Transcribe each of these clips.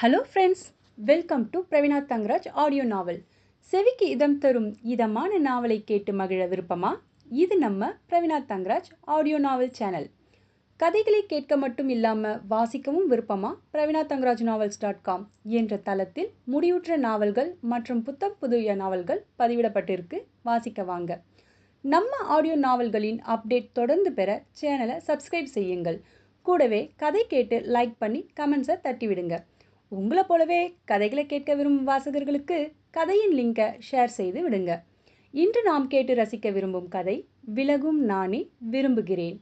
Hello friends welcome to Praveena Thangaraj audio novel செவிக்கு இதம் தரும் இதமான நாவலை கேட்டு மகிழ விருப்பமா? இது நம்ம Praveena Thangaraj audio novel channel கதைகளை கேட்க மட்டும் இல்லாமல் வாசிக்கவும் விருப்பமா? Praveena Thangaraj novels dot com என்ற தளத்தில் முடிவுற்ற நாவல்கள் மற்றும் புத்தம் புதிய நாவல்கள் பதிவிடப்பட்டிருக்கு. வாசிக்க வாங்க. நம்ம ஆடியோ நாவல்களின் அப்டேட் தொடர்ந்து பெற சேனலை சப்ஸ்கிரைப் செய்யுங்கள். கூடவே கதை கேட்டு லைக் பண்ணி கமெண்ட்ஸை தட்டிவிடுங்க. உங்களை போலவே கதைகளை கேட்க விரும்பும் வாசகர்களுக்கு கதையின் லிங்கை ஷேர் செய்து விடுங்க. இன்று நாம் கேட்டு ரசிக்க விரும்பும் கதை விலகும் நானே விரும்புகிறேன்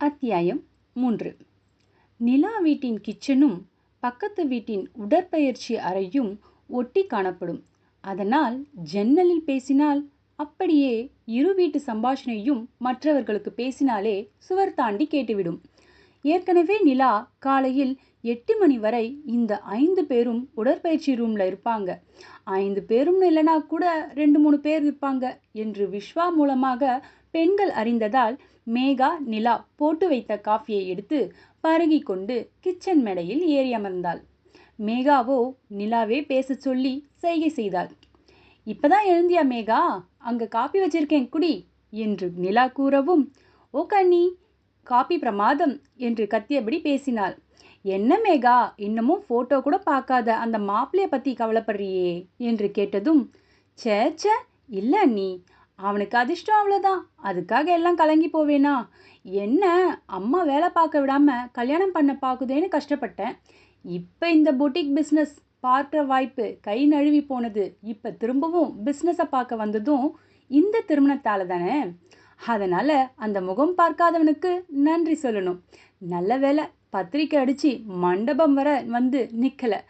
அத்தியாயம் மூன்று. நிலா வீட்டின் கிச்சனும் பக்கத்து வீட்டின் உடற்பயிற்சி அறையும் ஒட்டி காணப்படும். அதனால் ஜன்னலில் பேசினால் அப்படியே இரு வீட்டு சம்பாஷணையும் மற்றவர்களுக்கு பேசினாலே சுவர் தாண்டி கேட்டுவிடும். ஏற்கனவே நிலா காலையில் எட்டு மணி வரை இந்த ஐந்து பேரும் உடற்பயிற்சி ரூமில் இருப்பாங்க. ஐந்து பேரும் இல்லைனா கூட ரெண்டு மூணு பேர் இருப்பாங்க என்று விஸ்வா மூலமாக பெண்கள் அறிந்ததால் மேகா நிலா போட்டு வைத்த காஃபியை எடுத்து பருகி கொண்டு கிச்சன் மேடையில் ஏறி அமர்ந்தாள். மேகாவோ நிலாவே பேச சொல்லி செய்கை செய்தாள். இப்பதான் எழுந்தியா மேகா? அங்க காப்பி வச்சிருக்கேன் குடி என்று நிலா கூறவும் ஓ கண்ணி காப்பி பிரமாதம் என்று கத்தியபடி பேசினாள். என்ன மேகா இன்னமும் ஃபோட்டோ கூட பார்க்காத அந்த மாப்பிள்ளைய பற்றி கவலைப்படுறியே? என்று கேட்டதும் சே சே இல்லை நீ அவனுக்கு அதிர்ஷ்டம் அவ்வளோதான் அதுக்காக எல்லாம் கலங்கி போவேனா? என்ன அம்மா வேலை பார்க்க விடாமல் கல்யாணம் பண்ண பார்க்குதேன்னு கஷ்டப்பட்டேன். இப்போ இந்த பொட்டிக் பிஸ்னஸ் பார்க்குற வாய்ப்பு கை நழுவி போனது. இப்போ திரும்பவும் பிஸ்னஸை பார்க்க வந்ததும் இந்த திருமணத்தால் தானே? அதனால் அந்த முகம் பார்க்காதவனுக்கு நன்றி சொல்லணும். நல்ல வேலை பத்திரிக்கை அடித்து மண்டபம் வர வந்து நிற்கலை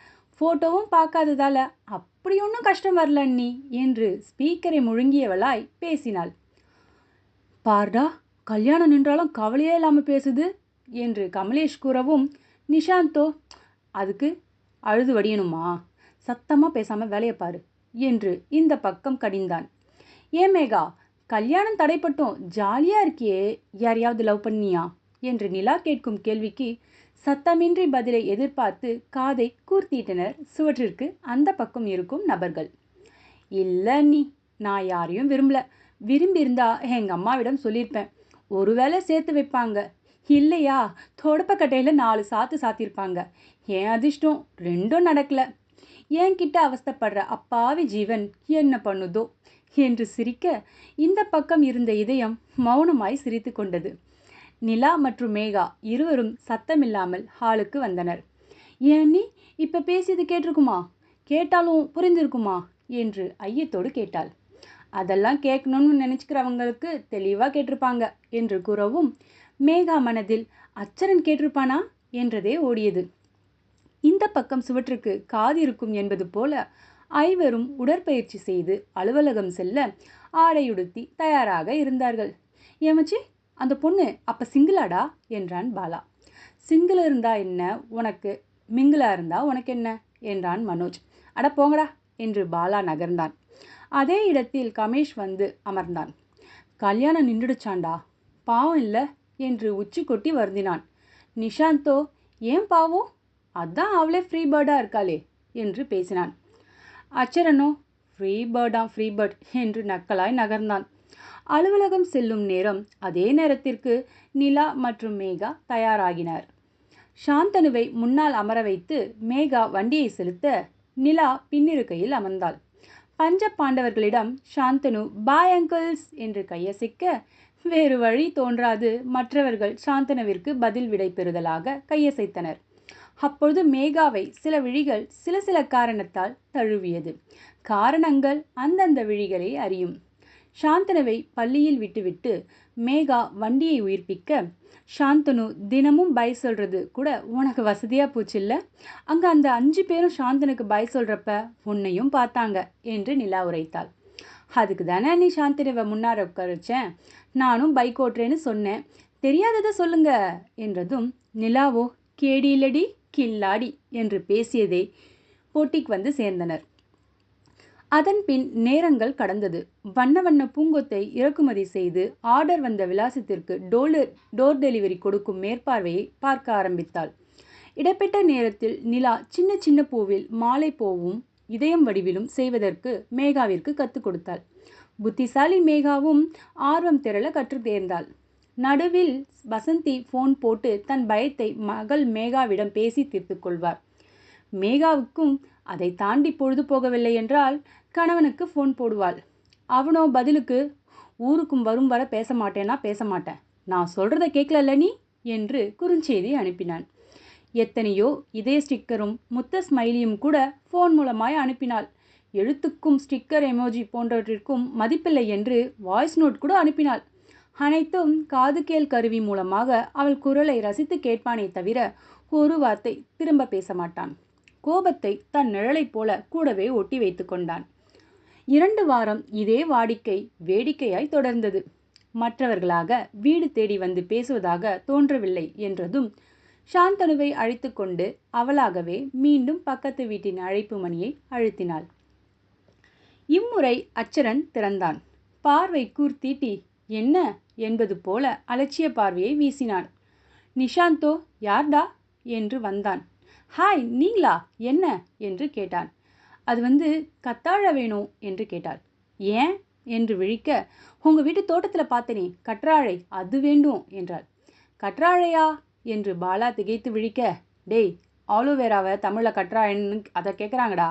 ஃபோட்டோவும் பார்க்காததால் அப்படி ஒன்றும் கஷ்டம் வரல நீ என்று ஸ்பீக்கரை முழுங்கியவளாய் பேசினாள். பார்டா கல்யாணம் நின்றாலும் கவலையே இல்லாமல் பேசுது என்று கமலேஷ் கூறவும் நிஷாந்தோ அதுக்கு அழுது வடியணுமா? சத்தமாக பேசாமல் வேலையை பாரு என்று இந்த பக்கம் கடிந்தான். ஏன் மேகா கல்யாணம் தடைப்பட்டும். ஜாலியாக இருக்கியே. யாரையாவது லவ் பண்ணியா? என்று நிலா கேட்கும் கேள்விக்கு சத்தமின்றி பதிலை எதிர்பார்த்து காதை கூர்த்திட்டனர். சுவற்றிற்கு அந்த பக்கம் இருக்கும் நபர்கள். இல்லை நீ நான் யாரையும் விரும்பல. விரும்பியிருந்தா எங்கள் அம்மாவிடம் சொல்லியிருப்பேன். ஒருவேளை சேர்த்து வைப்பாங்க. இல்லையா? தொடப்பக்கட்டையில் நாலு சாத்து சாத்தியிருப்பாங்க. என் அதிர்ஷ்டம் ரெண்டும் நடக்கல. என்கிட்ட அவஸ்தப்படுற அப்பாவி ஜீவன் என்ன பண்ணுதோ? என்று சிரிக்க இந்த பக்கம் இருந்த இதயம் மௌனமாய் சிரித்து கொண்டது. நிலா மற்றும் மேகா இருவரும் சத்தமில்லாமல் ஹாலுக்கு வந்தனர். ஏன் நீ இப்போ பேசியது கேட்டிருக்குமா? கேட்டாலும் புரிந்திருக்குமா? என்று ஐயத்தோடு கேட்டாள். அதெல்லாம் கேட்கணும்னு நினச்சிக்கிறவங்களுக்கு தெளிவாக கேட்டிருப்பாங்க என்று கூறவும் மேகா மனதில் அச்சரன் கேட்டிருப்பானா? என்றதே ஓடியது. இந்த பக்கம் சுவற்றுக்கு காது இருக்கும் என்பது போல ஐவரும் உடற்பயிற்சி செய்து அலுவலகம் செல்ல ஆடையுடுத்தி தயாராக இருந்தார்கள். ஏமச்சி அந்த பொண்ணு அப்போ சிங்கிளாடா? என்றான் பாலா. சிங்கிள் இருந்தா என்ன? உனக்கு மிங்கிளா இருந்தா உனக்கு என்ன? என்றான் மனோஜ். அட போங்கடா என்று பாலா நகர்ந்தான். அதே இடத்தில் கமேஷ் வந்து அமர்ந்தான். கல்யாணம் நின்றுடுச்சாண்டா? பாவம் இல்லை என்று உச்சி கொட்டி வருந்தினான். நிஷாந்தோ ஏன் பாவம்? அதான் அவளே ஃப்ரீ பேர்டாக இருக்காளே என்று பேசினான். அச்சரனோ ஃப்ரீ பேர்டா ஃப்ரீ பேர்ட் என்று நக்கலாய் நகர்ந்தான். அலுவலகம் செல்லும் நேரம் அதே நேரத்திற்கு நிலா மற்றும் மேகா தயாராகினார். சாந்தனுவை முன்னால் அமர வைத்து மேகா வண்டியை செலுத்த நிலா பின்னிருக்கையில் அமர்ந்தாள். பஞ்ச பாண்டவர்களிடம் சாந்தனு பாய் அங்கிள்ஸ் என்று கையசைக்க வேறு வழி தோன்றாது. மற்றவர்கள் சாந்தனுவிற்கு பதில் விடை பெறுதலாக கையசைத்தனர். அப்பொழுது மேகாவை சில விழிகள் சில சில காரணத்தால் தழுவியது. காரணங்கள் அந்தந்த விழிகளை அறியும். சாந்தனுவை பள்ளியில் விட்டுவிட்டு மேகா வண்டியை உயிர்ப்பிக்க சாந்தனு தினமும் பை சொல்கிறது கூட உனக்கு வசதியாக போச்சு இல்லை அங்கே அந்த அஞ்சு பேரும் சாந்தனுக்கு பை சொல்கிறப்ப உன்னையும் பார்த்தாங்க என்று நிலா உரைத்தாள். அதுக்கு தானே நீ சாந்தனுவை முன்னார உட்கார வச்சேன் நானும் பைக் ஓட்டுறேன்னு சொன்னேன். தெரியாததை சொல்லுங்க என்றதும் நிலாவோ கேடி இல்லடி கில்லாடி என்று பேசியதே போட்டிக்கு வந்து சேர்ந்தனர். அதன் பின் நேரங்கள் கடந்தது. வண்ண வண்ண பூங்கொத்தை இறக்குமதி செய்து ஆர்டர் வந்த விலாசத்திற்கு டோலர் டோர் டெலிவரி கொடுக்கும் மேற்பார்வையை பார்க்க ஆரம்பித்தாள். இடைப்பட்ட நேரத்தில் நிலா சின்ன சின்ன பூவில் மாலை பூவும் இதயம் வடிவிலும் செய்வதற்கு மேகாவிற்கு கற்றுக் கொடுத்தாள். புத்திசாலி மேகாவும் ஆர்வம் திரள கற்றுத் தேர்ந்தாள். நடுவில் வசந்தி ஃபோன் போட்டு தன் பயத்தை மகள் மேகாவிடம் பேசி தீர்த்து கொள்வார். மேகாவுக்கும் அதை தாண்டி பொழுது போகவில்லை என்றால் கணவனுக்கு ஃபோன் போடுவாள். அவனோ பதிலுக்கு ஊருக்கும் வரும் வர பேச மாட்டேனா? பேச மாட்டேன். நான் சொல்கிறத கேட்கலல்ல நீ? என்று குறுஞ்செய்தி அனுப்பினான். எத்தனையோ இதே ஸ்டிக்கரும் முத்த ஸ்மைலியும் கூட ஃபோன் மூலமாய் அனுப்பினாள். எழுத்துக்கும் ஸ்டிக்கர் எமோஜி போன்றவற்றிற்கும் மதிப்பில்லை என்று வாய்ஸ் நோட் கூட அனுப்பினாள். அனைத்தும் காது கேள் கருவி மூலமாக அவள் குரலை ரசித்து கேட்பானே தவிர ஒரு வார்த்தை திரும்ப பேச மாட்டான். கோபத்தை தன் நிழலைப் போல கூடவே ஒட்டி வைத்து கொண்டான். இரண்டு வாரம் இதே வாடிக்கை வேடிக்கையாய் தொடர்ந்தது. மற்றவர்களாக வீடு தேடி வந்து பேசுவதாக தோன்றவில்லை என்றதும் சாந்தனுவை அழைத்து கொண்டு அவளாகவே மீண்டும் பக்கத்து வீட்டின் அழைப்பு மணியை அழுத்தினாள். இம்முறை அச்சரன் திறந்தான். பார்வை கூர்த்தீட்டி என்ன என்பது போல அலட்சிய பார்வையை வீசினான். நிஷாந்தோ யார்டா? என்று வந்தான். ஹாய் நீங்களா? என்ன? என்று கேட்டான். அது வந்து கத்தாழ வேணும் என்று கேட்டாள். ஏன்? என்று விழிக்க உங்கள் வீட்டு தோட்டத்தில் பார்த்தனே கற்றாழை அது வேண்டும் என்றாள். கற்றாழையா? என்று பாலா திகைத்து விழிக்க டேய் ஆலோவேராவை தமிழில் கற்றாழைன்னு அதை கேட்குறாங்கடா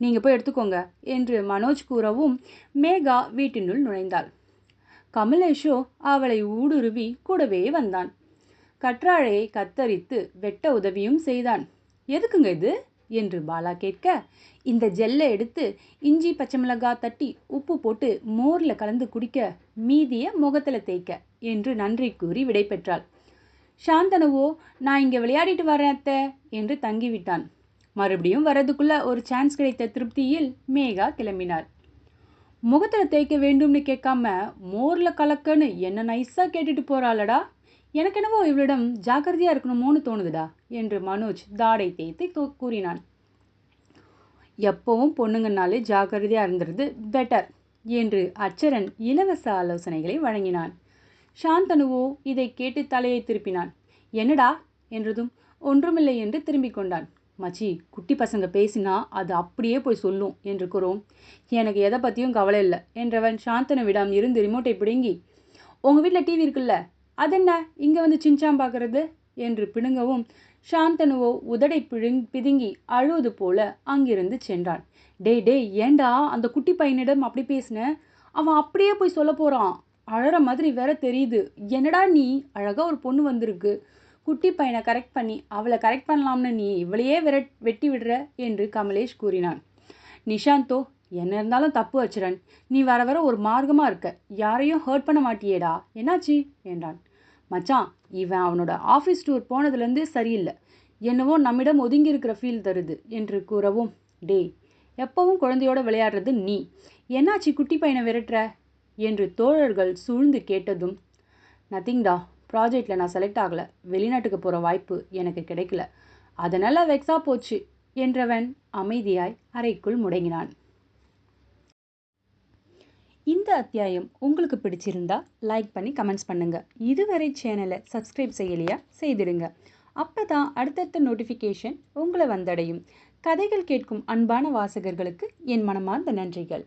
நீங்கள் போய் எடுத்துக்கோங்க என்று மனோஜ் கூறவும் மேகா வீட்டினுள் நுழைந்தாள். கமலேஷோ அவளை ஊடுருவி கூடவே வந்தான். கற்றாழையை கத்தரித்து வெட்ட உதவியும் செய்தான். எதுக்குங்க இது? என்று பாலா கேட்க இந்த ஜெல்லை எடுத்து இஞ்சி பச்சை மிளகாய் தட்டி உப்பு போட்டு மோரில் கலந்து குடிக்க மீதிய முகத்தில் தேய்க்க என்று நன்றி கூறி விடை பெற்றாள். சாந்தனுவோ நான் இங்கே விளையாடிட்டு வரேன் அத்தை என்று தங்கிவிட்டான். மறுபடியும் வரதுக்குள்ள ஒரு சான்ஸ் கிடைத்த திருப்தியில் மேகா கிளம்பினார் முகத்தில் தேய்க்க வேண்டும்னு கேட்காம மோரில் கலக்கன்னு என்ன நைஸாக கேட்டுட்டு போகிறாளடா எனக்கு என்னவோ இவளிடம் ஜாக்கிரதையாக இருக்கணுமோன்னு தோணுதுடா என்று மனோஜ் தாடை தேய்த்து கூறினான் எப்பவும் பொண்ணுங்கனாலே ஜாக்கிரதையாக இருந்துறது பெட்டர் என்று அச்சரன் இலவச ஆலோசனைகளை வழங்கினான். சாந்தனுவோ இதை கேட்டு தலையை திருப்பினான். என்னடா? என்றதும் ஒன்றுமில்லை என்று திரும்பிக் கொண்டான். மச்சி குட்டி பசங்க பேசினா அது அப்படியே போய் சொல்லும் என்று கூறும். எனக்கு எதை பற்றியும் கவலை இல்லை என்றவன் சாந்தனை விடாமல் இருந்து ரிமோட்டை பிடுங்கி உங்கள் வீட்டில் டிவி இருக்குல்ல அது என்ன? இங்கே வந்து சிஞ்சாம் பார்க்கறது என்று பிடுங்கவும் சாந்தனுவோ உதடை பிழுங் பிதுங்கி அழுவது போல அங்கிருந்து சென்றான். டேய் டேய் ஏண்டா அந்த குட்டி பையனிடம் அப்படி பேசின? அவன் அப்படியே போய் சொல்ல போகிறான் அழற மாதிரி வேற தெரியுது. என்னடா நீ? அழகாக ஒரு பொண்ணு வந்திருக்கு. குட்டி பையனை கரெக்ட் பண்ணி அவளை கரெக்ட் பண்ணலாம்னு நீ இவளையே விரட் வெட்டி விடுற என்று கமலேஷ் கூறினான். நிஷாந்தோ என்ன இருந்தாலும் தப்பு வச்சிடன் நீ வர வர ஒரு மார்க்கமாக இருக்க. யாரையும் ஹர்ட் பண்ண மாட்டியேடா. என்னாச்சு? என்றான். மச்சான் இவன் அவனோட ஆஃபீஸ் டூர் போனதுலேருந்து சரியில்லை. என்னவோ நம்மிடம் ஒதுங்கி இருக்கிற ஃபீல் தருது என்று கூறவும் டே எப்பவும் குழந்தையோட விளையாடுறது நீ. என்னாச்சு குட்டி பையனை விரட்டுற? என்று தோழர்கள் சூழ்ந்து கேட்டதும் நத்திங்டா ப்ராஜெக்டில் நான் செலக்ட் ஆகலை. வெளிநாட்டுக்கு போகிற வாய்ப்பு எனக்கு கிடைக்கல. அதனால் வெக்ஸாக போச்சு என்றவன் அமைதியாய் அறைக்குள் முடங்கினான். இந்த அத்தியாயம் உங்களுக்கு பிடிச்சிருந்தா லைக் பண்ணி கமெண்ட்ஸ் பண்ணுங்கள் இதுவரை சேனலை சப்ஸ்கிரைப் செய்யலையா செய்திடுங்க. அப்போ தான் அடுத்தடுத்த நோட்டிஃபிகேஷன் உங்களை வந்தடையும். கதைகள் கேட்கும் அன்பான வாசகர்களுக்கு என் மனமார்ந்த நன்றிகள்.